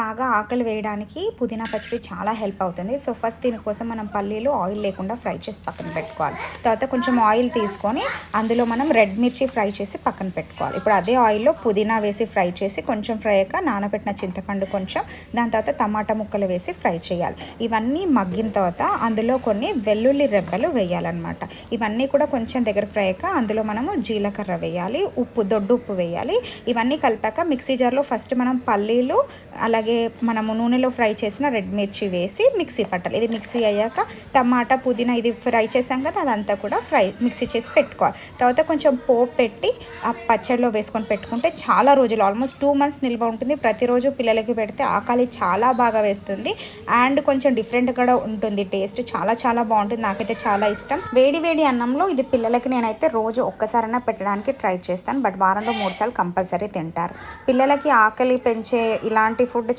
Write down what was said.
బాగా ఆకలి వేయడానికి పుదీనా పచ్చడి చాలా హెల్ప్ అవుతుంది. సో ఫస్ట్ దీనికోసం మనం పల్లీలు ఆయిల్ లేకుండా ఫ్రై చేసి పక్కన పెట్టుకోవాలి. తర్వాత కొంచెం ఆయిల్ తీసుకొని అందులో మనం రెడ్ మిర్చి ఫ్రై చేసి పక్కన పెట్టుకోవాలి. ఇప్పుడు అదే ఆయిల్లో పుదీనా వేసి ఫ్రై చేసి కొంచెం ఫ్రై అయ్యాక నానబెట్టిన చింతపండు కొంచెం దాని తర్వాత టమాటా ముక్కలు వేసి ఫ్రై చేయాలి. ఇవన్నీ మగ్గిన తర్వాత అందులో కొన్ని వెల్లుల్లి రెబ్బలు వేయాలన్నమాట. ఇవన్నీ కూడా కొంచెం దగ్గర ఫ్రై అయ్యాక అందులో మనము జీలకర్ర వేయాలి ఉప్పు దొడ్డు ఉప్పు వేయాలి. ఇవన్నీ కలిపాక మిక్సీ జార్లో ఫస్ట్ మనం పల్లీలు అలా అలాగే మనము నూనెలో ఫ్రై చేసిన రెడ్ మిర్చి వేసి మిక్సీ పట్టాలి. ఇది మిక్సీ అయ్యాక టమాటా పుదీనా ఇది ఫ్రై చేసాం కదా అదంతా కూడా ఫ్రై మిక్సీ చేసి పెట్టుకోవాలి. తర్వాత కొంచెం పోపు పెట్టి ఆ పచ్చడిలో వేసుకొని పెట్టుకుంటే చాలా రోజులు ఆల్మోస్ట్ టూ మంత్స్ నిల్వ ఉంటుంది. ప్రతిరోజు పిల్లలకి పెడితే ఆకలి చాలా బాగా వేస్తుంది. అండ్ కొంచెం డిఫరెంట్ కూడా ఉంటుంది టేస్ట్. చాలా చాలా బాగుంటుంది. నాకైతే చాలా ఇష్టం. వేడి వేడి అన్నంలో ఇది పిల్లలకి నేనైతే రోజు ఒక్కసారైనా పెట్టడానికి ట్రై చేస్తాను. బట్ వారంలో మూడు సార్లు కంపల్సరీ తింటారు. పిల్లలకి ఆకలి పెంచే ఇలాంటి ఫుడ్